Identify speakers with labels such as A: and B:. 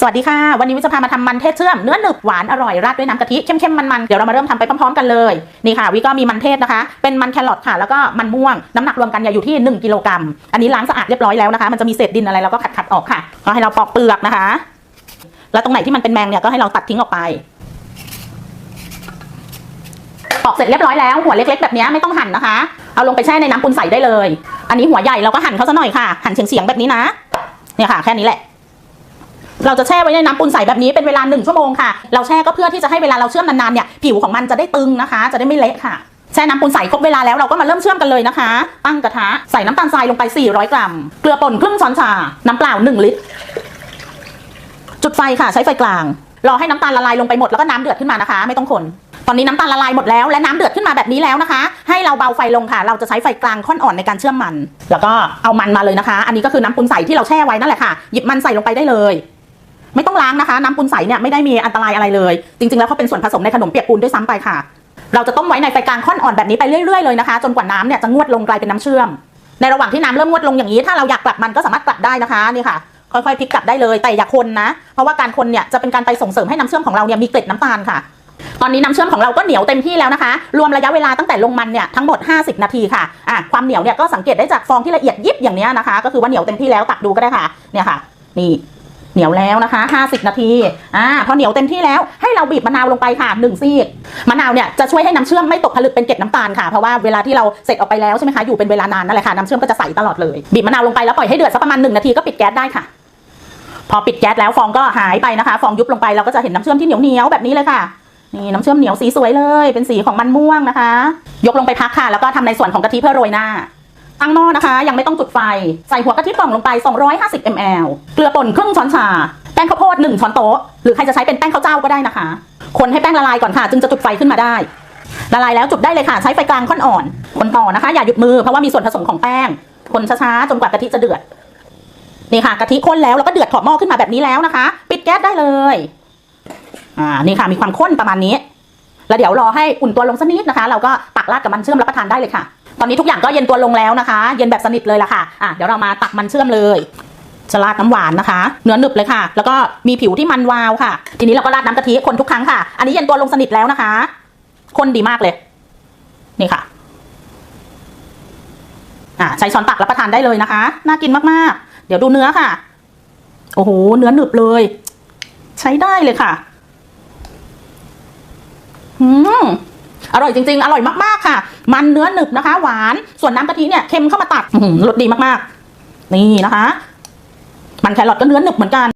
A: สวัสดีค่ะ วันนี้วิจะพามาทำมันเทศเชื่อมเนื้อหนึบหวานอร่อยราดด้วยน้ำกะทิเข้มๆมันๆเดี๋ยวเรามาเริ่มทำไปพร้อมๆกันเลยนี่ค่ะวิก็มีมันเทศนะคะ เป็นมันแครอทค่ะแล้วก็มันม่วงน้ำหนักรวมกันอย่าอยู่ที่ 1กิโลกรัมอันนี้ล้างสะอาดเรียบร้อยแล้วนะคะ มันจะมีเศษดินอะไรเราก็ขัดๆออกค่ะก็ให้เราปอกเปลือกนะคะ แล้วตรงไหนที่มันเป็นแมงเนี่ยก็ให้เราตัดทิ้งออกไปปอกเสร็จเรียบร้อยแล้วหัวเล็กๆแบบนี้ไม่ต้องหั่นนะคะ เอาลงไปแช่ในน้ำปูนใสได้เลย อันนี้หัวใหญ่เราก็หั่นเขาซะหน่อยค่ะ หั่นเฉียงๆแบบนี้นะเนี่ยค่ะ แค่นี้แหละ เราจะแช่ไว้ในน้ำปูนใสแบบนี้เป็นเวลาหนึ่งชั่วโมงค่ะ เราแช่ก็เพื่อที่จะให้เวลาเราเชื่อมนานๆเนี่ยผิวของมันจะได้ตึงนะคะ จะได้ไม่เละค่ะแช่น้ำปูนใสครบเวลาแล้วเราก็มาเริ่มเชื่อมกันเลยนะคะ ตั้งกระทะใส่น้ำตาลทรายลงไป 400 กรัม เกลือป่นครึ่งช้อนชา น้ำเปล่า 1 ลิตร จุดไฟค่ะใช้ไฟกลาง รอให้น้ำตาลละลายลงไปหมดแล้วก็น้ำเดือดขึ้นมานะคะ ไม่ต้องคนตอนนี้น้ำตาลละลายหมดแล้วและน้ำเดือดขึ้นมาแบบนี้แล้วนะคะ ให้เราเบาไฟลงค่ะ เราจะใช้ไฟกลางค่อนอ่อนในการเชื่อมมัน แล้วก็เอามันมาเลยนะคะ อันนี้ก็คือน้ำปูนใสที่เราแช่ไว้นั่นแหละค่ะ หยิบมันใส่ลงไปได้เลย ไม่ต้องล้างนะคะ น้ำปูนใสเนี่ยไม่ได้มีอันตรายอะไรเลย จริงๆแล้วเขาเป็นส่วนผสมในขนมเปียกปูนด้วยซ้ำไปค่ะ เราจะต้มไว้ในไฟกลางค่อนอ่อนแบบนี้ไปเรื่อยๆเลยนะคะ จนกว่าน้ำเนี่ยจะงวดลงกลายเป็นน้ำเชื่อม ในระหว่างที่น้ำเริ่มงวดลงอย่างนี้ ถ้าเราอยากกลับมันก็สามารถกลับได้นะคะนี่ค่ะ ค่อยๆพลิกกลับได้เลยแต่อย่าคนนะ เพราะว่าการคนเนี่ยจะเป็นการไปส่งเสริมให้น้ำเชื่อมของเราเนี่ยมีเกล็ดน้ำตาลค่ะตอนนี้น้ำเชื่อมของเราก็เหนียวเต็มที่แล้วนะคะ รวมระยะเวลาตั้งแต่ลงมันเนี่ยทั้งหมด 50 นาทีค่ะอะ ความเหนียวเนี่ยก็สังเกตได้จากฟองที่ละเอียดยิบอย่างนี้นะคะ ก็คือว่าเหนียวเต็มที่แล้วตักดูก็ได้ค่ะ เนี่ยค่ะ นี่ เหนียวแล้วนะคะ 50 นาทีอ่าพอเหนียวเต็มที่แล้วให้เราบีบมะนาวลงไปค่ะหนึ่งซีกมะนาวเนี่ยจะช่วยให้น้ำเชื่อมไม่ตกผลึกเป็นเกล็ดน้ำตาลค่ะเพราะว่าเวลาที่เราเสร็จออกไปแล้วใช่ไหมคะอยู่เป็นเวลานานนั่นแหละค่ะน้ำเชื่อมก็จะใสตลอดเลยบีบมะนาวลงไปแล้วปล่อยให้เดือดสักประมาณหนึ่งนาทีก็ปิดแก๊สได้ค่ะ พอปิดแก๊สแล้วฟองก็หายไปนะคะ ฟองยุบลงไปเราก็จะเห็นน้ำเชื่อมที่เหนียวเหนียวแบบนี้เลยค่ะนี่น้ำเชื่อมเหนียวสีสวยเลย เป็นสีของมันม่วงนะคะ ยกลงไปพักค่ะ แล้วก็ทำในส่วนของกะทิเพื่อโรยหน้า ตั้งหม้อนะคะ ยังไม่ต้องจุดไฟ ใส่หัวกะทิกล่องลงไป 250 ml เกลือป่นครึ่งช้อนชา แป้งข้าวโพด 1 ช้อนโต๊ะ หรือใครจะใช้เป็นแป้งข้าวเจ้าก็ได้นะคะ คนให้แป้งละลายก่อนค่ะ จึงจะจุดไฟขึ้นมาได้ ละลายแล้วจุดได้เลยค่ะ ใช้ไฟกลางค่อนอ่อน คนต่อนะคะ อย่าหยุดมือเพราะว่ามีส่วนผสมของแป้ง คนช้าๆจนกว่ากะทิจะเดือด นี่ค่ะกะทิข้นแล้วแล้วก็เดือดขอบหม้อขึ้นมาแบบนี้แล้วนะคะ ปิดแก๊สได้เลย อ่า นี่ค่ะ มีความข้นประมาณนี้ แล้วเดี๋ยวรอให้อุ่นตัวลงสักนิดนะคะ เราก็ตักราดกับมันเชื่อมรับประทานได้เลยค่ะ ตอนนี้ทุกอย่างก็เย็นตัวลงแล้วนะคะ เย็นแบบสนิทเลยละค่ะอะเดี๋ยวเรามาตักมันเชื่อมเลยจะราดน้ำหวานนะคะ เนื้อหนึบเลยค่ะ แล้วก็มีผิวที่มันวาวค่ะ ทีนี้เราก็ราดน้ำกะทิคนทุกครั้งค่ะ อันนี้เย็นตัวลงสนิทแล้วนะคะ คนดีมากเลย นี่ค่ะอ่าใช้ช้อนตักรับประทานได้เลยนะคะ น่ากินมากๆ เดี๋ยวดูเนื้อค่ะ โอ้โห เนื้อหนึบเลย ใช้ได้เลยค่ะ อืม อร่อยจริงๆ อร่อยมากๆค่ะ มันเนื้อหนึบนะคะ หวาน ส่วนน้ำกะทิเนี่ยเค็มเข้ามาตัดหือรสดีมากๆ นี่นะคะ มันแครอทก็เนื้อหนึบเหมือนกัน